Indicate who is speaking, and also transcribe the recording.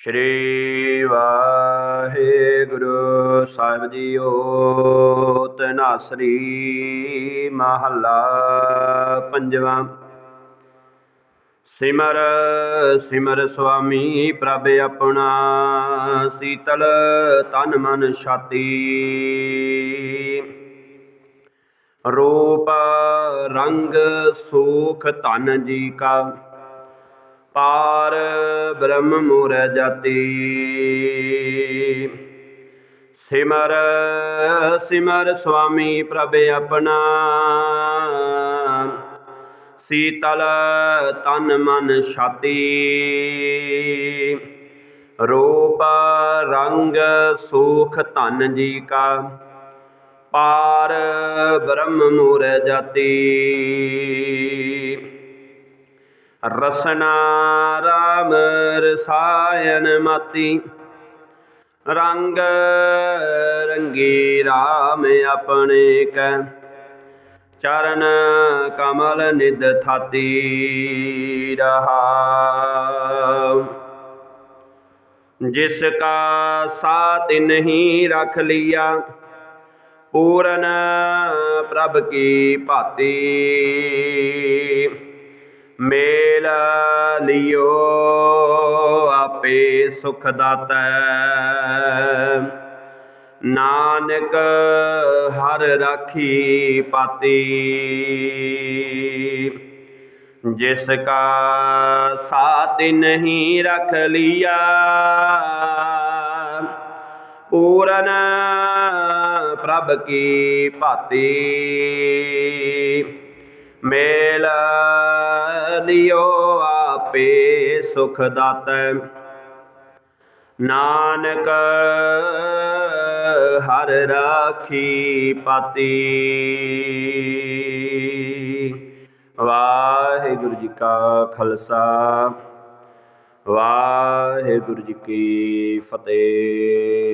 Speaker 1: ਸ਼੍ਰੀ ਵਾਹਿਗੁਰੂ ਸਾਹਿਬ JIO ਤਨਾਸਰੀ ਮਹੱਲਾ ਪੰਜਵਾਂ। ਸਿਮਰ ਸਿਮਰ ਸੁਆਮੀ ਪ੍ਰਭ ਆਪਣਾ, ਸੀਤਲ ਤਨ ਮਨ ਛਾਤੀ। ਰੂਪ ਰੰਗ ਸੂਖ ਧਨ ਜੀ ਕਾ। ਪਾਰ ਬ੍ਰਹਮ ਮੂਰ ਜਾਤੀ। ਸਿਮਰ ਸਿਮਰ ਸੁਆਮੀ ਪ੍ਰਭ ਆਪਣਾ। ਸੀਤਲ, ਤਨ ਮਨ ਛਾਤੀ। ਰੂਪ, ਰੰਗ, ਸੂਖ, ਧਨ ਜੀ ਕਾ। ਪਾਰ ਬ੍ਰਹਮ ਮੂਰ ਜਾਤੀ। ਰਸਨਾ ਰਾਮ ਰਸਾਇਨ ਮਾਤੀ। ਰੰਗ ਰੰਗੀ ਰਾਮ ਆਪਣੇ ਕੈ। ਚਰਨ ਕਮਲ ਨਿਦ ਥਾਤੀ ਰਹਾ। ਜਿਸ ਕਾ ਸਾਥ ਨਹੀਂ ਰਖ ਲਿਆ, ਪੂਰਨ ਪ੍ਰਭ ਕੀ ਭਾਤੀ। ਮੇਲ ਲਿਓ ਆਪੇ ਸੁਖ ਦਾਤੈ ਨਾਨਕ ਹਰ ਰਾਖੀ ਪਾਤੀ ਜਿਸ ਕਾ ਸਾਥ ਨਹੀਂ ਰਖ ਲਿਆ ਪੂਰਨ ਪ੍ਰਭ ਕੀ ਭਾਤੀ ਮੇਲ ਲਿਓ ਆਪੇ ਸੁਖ ਦਾਤੈ। ਨਾਨਕ ਹਰ ਰਾਖੀ ਪਾਤੀ। ਵਾਹਿਗੁਰੂ ਜੀ ਕਾ ਖਾਲਸਾ। ਵਾਹਿਗੁਰੂ ਜੀ ਕੀ ਫਤਿਹ।